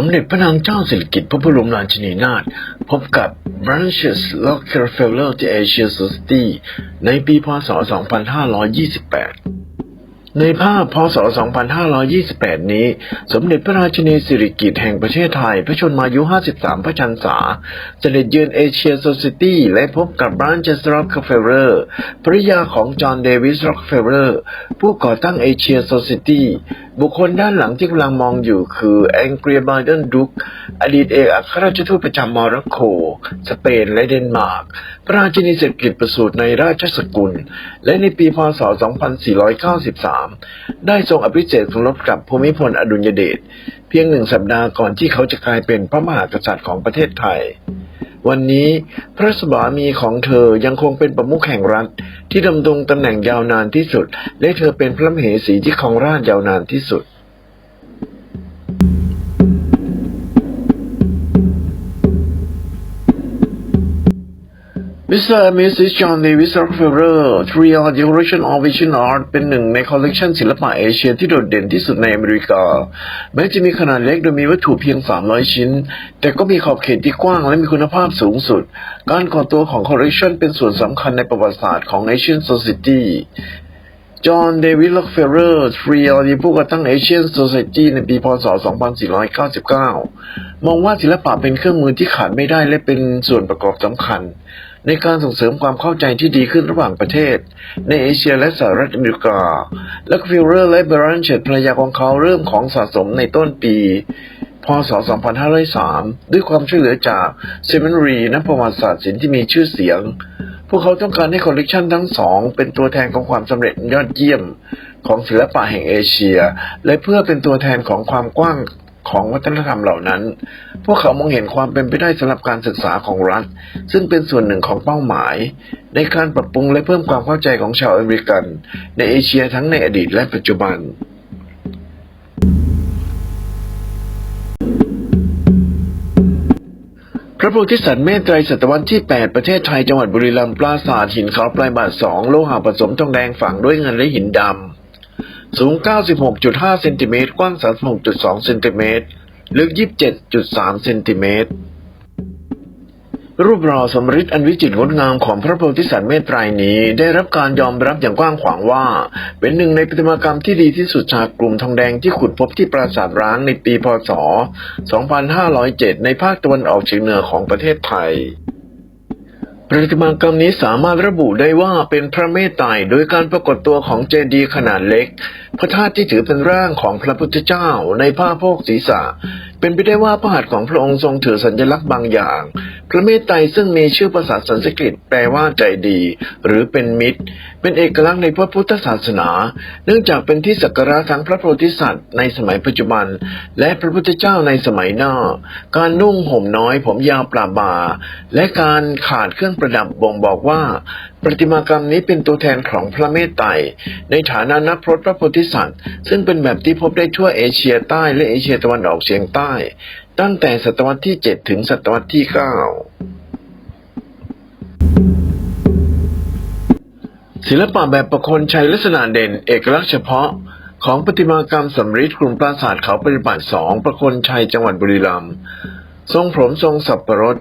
สมเด็จพระนางเจ้าสิริกิติ์พระบรมราชินีนาถพบกับ Branches Rockefeller ที่ Asia Society ในปีพศ 2528 ในภาพพศ 2528 นี้ สมเด็จพระราชินีสิริกิติ์แห่งประเทศไทย พระชนมายุ 53 พระชันษา เสด็จเยือนเอเชีย o ซ i ตี้และพบกับ Branches Rockefeller ภริยาของจอห์นเดวิสร็อกเฟเลอร์ผู้ก่อตั้งเอเชีย o ซ i ตี้บุคคลด้านหลังที่กำลังมองอยู่คือแองเกรียบ i เดนดุกอดีตเอกอัครราชทูตประจำโมร็อกโก สเปนและเดนมาร์ก พระราชินีเสด็จกิจประสูติในราชสกุล และในปีพศ 2493ได้ทรงอภิเษกสมรสกับภูมิพลอดุลยเดชเพียงหนึ่งสัปดาห์ก่อนที่เขาจะกลายเป็นพระมหากษัตริย์ของประเทศไทย วันนี้พระสวามีของเธอยังคงเป็นประมุขแห่งรัฐ ที่ดำรงตำแหน่งยาวนานที่สุด และเธอเป็นพระมเหสีที่ครองราชยาวนานที่สุด Mr. and Mrs. John Davis Rockefeller Three Art Decoration of Vision Art เป็นหนึ่งในคอลเลกชันศิลปะเอเชียที่โดดเด่นที่สุดในอเมริกา แม้จะมีขนาดเล็กโดยมีวัตถุเพียง 300 ชิ้น แต่ก็มีขอบเขตที่กว้างและมีคุณภาพสูงสุด การก่อตัวของคอลเลกชันเป็นส่วนสำคัญในประวัติศาสตร์ของ Asian Society จอห์นเดวิดล็อกเฟลเลอร์ทรีออดีผู้ก่อตั้ง Asian Society ในปีพศ 2499 มองว่าศิลปะเป็นเครื่องมือที่ขาดไม่ได้และเป็นส่วนประกอบสำคัญ ในการส่งเสริมความเข้าใจที่ดีขึ้นระหว่างประเทศ ในเอเชียและสหรัฐอเมริกาล็อกเฟลเลอร์และเบรนเชตภรรยาของเขาเริ่มของสะสมในต้นปี พศ 2503 ด้วยความช่วยเหลือจากเซเมนรีนักประวัติศาสตร์ศิลป์ที่มีชื่อเสียง พวกเขาต้องการให้คอลเลกชันทั้งสอง เป็นตัวแทนของความสำเร็จยอดเยี่ยมของศิลปะแห่งเอเชีย และเพื่อเป็นตัวแทนของความกว้าง ของวัฒนธรรมเหล่านั้น พวกเขามองเห็นความเป็นไปได้สำหรับการศึกษาของรัฐ ซึ่งเป็นส่วนหนึ่งของเป้าหมาย ในการปรับปรุงและเพิ่มความเข้าใจของชาวอเมริกัน ในเอเชียทั้งในอดีตและปัจจุบันพระโพธิสัตว์เมตไตรศตวรรษที่ 8 ประเทศไทยจังหวัดบุรีรัมย์ปราสาทหินขาวปลายบาท2โลหะผสมทองแดงฝังด้วยเงินและหินดำ สูง 96.5 เซนติเมตร กว้าง 36.2 เซนติเมตร ลึก 27.3 เซนติเมตร รูปหล่อสมฤทธิ์อันวิจิตรงดงามของพระโพธิสัตว์เมตไตรนี้ ได้รับการยอมรับอย่างกว้างขวางว่า เป็นหนึ่งในประติมากรรมที่ดีที่สุดจากกลุ่มทองแดงที่ขุดพบที่ปราสาทร้างในปีพศ 2507 ในภาคตะวันออกเฉียงเหนือของประเทศไทย ประติมากรรมนี้สามารถระบุได้ว่าเป็นพระเมตไตรโดยการปรากฏตัวของเจดีย์ขนาดเล็ก พระธาตุที่ถือเป็นร่างของพระพุทธเจ้าในผ้าโพกศีรษะ เป็นไปได้ว่าพระหัตถ์ของพระองค์ทรงถือสัญลักษณ์บางอย่าง พระเมตไตรซึ่งมีชื่อภาษาสันสกฤตแปลว่าใจดี หรือเป็นมิตร เป็นเอกลักษณ์ในพระพุทธศาสนา เนื่องจากเป็นที่สักการะทั้งพระโพธิสัตว์ในสมัยปัจจุบัน และพระพุทธเจ้าในสมัยหน้า การนุ่งห่มน้อยผมยาวปลาบา และการขาดเครื่องประดับบ่งบอกว่า ประติมากรรมนี้เป็นตัวแทนของพระเมตไตรในฐานะนักพรตพระโพธิสัตว์ ซึ่งเป็นแบบที่พบได้ทั่วเอเชียใต้และเอเชียตะวันออกเฉียงใต้ ตั้งแต่ศตวรรษที่ 7 ถึงศตวรรษที่ 9 ศิลปะแบบประโคนชัยลักษณะเด่นเอกลักษณ์เฉพาะของประติมากรรมสำริดกลุ่มปราสาทเขาปฏิบัติสองประโคนชัยจังหวัดบุรีรัมย์ทรงผมทรงสับประรด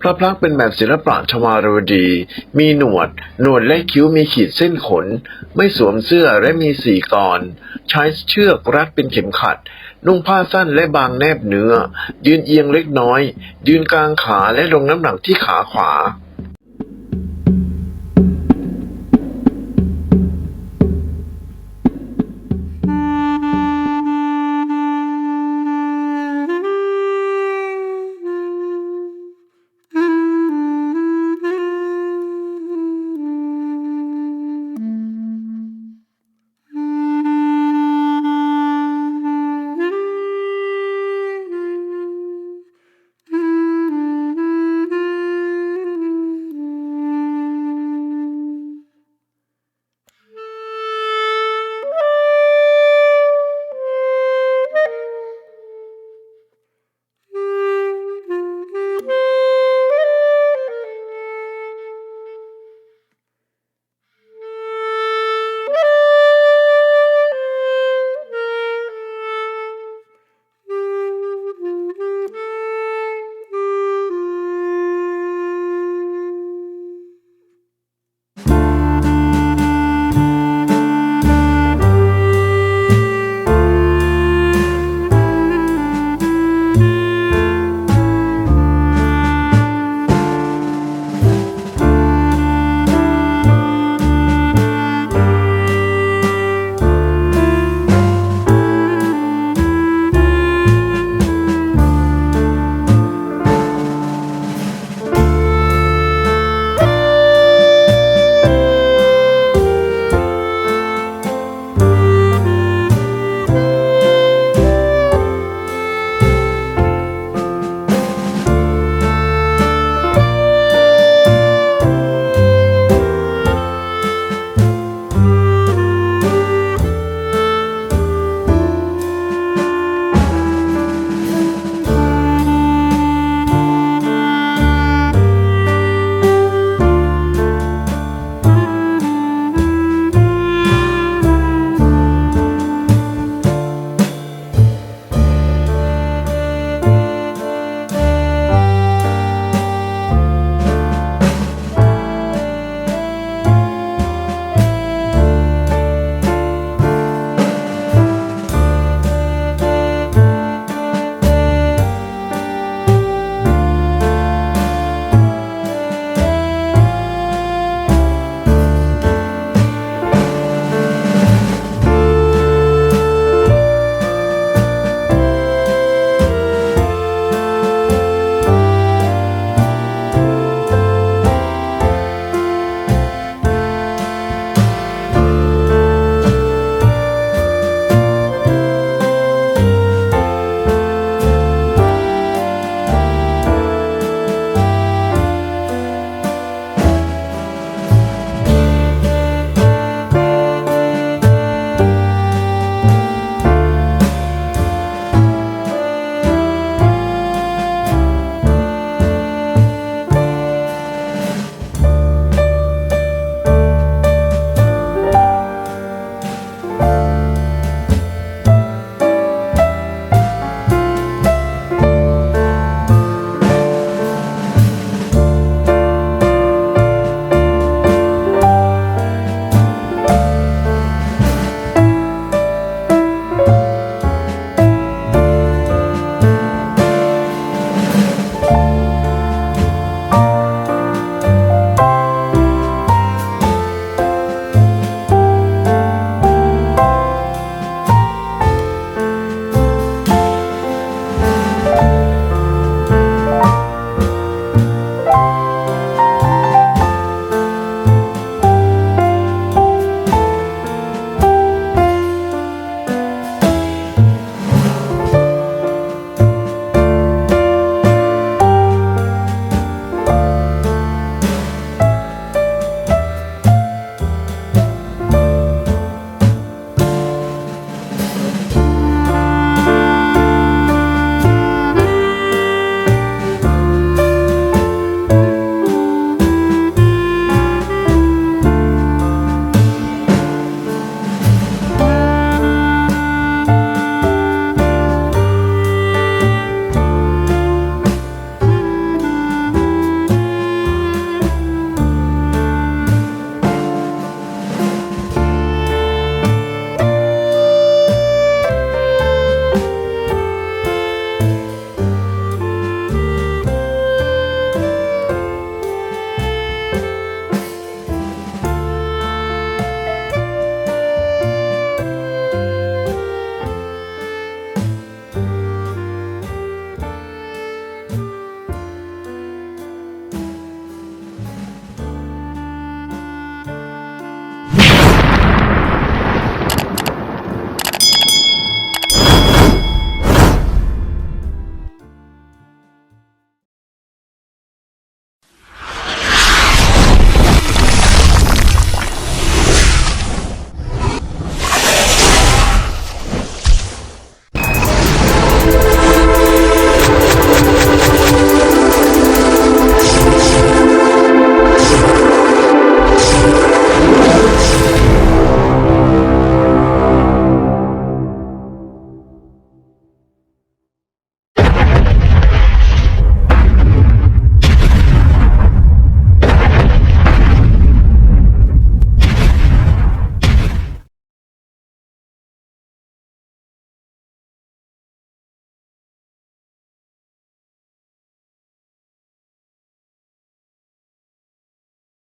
พระพักเป็นแบบศิลปะชวารวดี มีหนวด หนวดและคิ้วมีขีดเส้นขน ไม่สวมเสื้อและมีสี่กร ใช้เชือกรัดเป็นเข็มขัด นุ่งผ้าสั้นและบางแนบเนื้อ ยืนเอียงเล็กน้อย ยืนกลางขาและลงน้ำหนักที่ขาขวา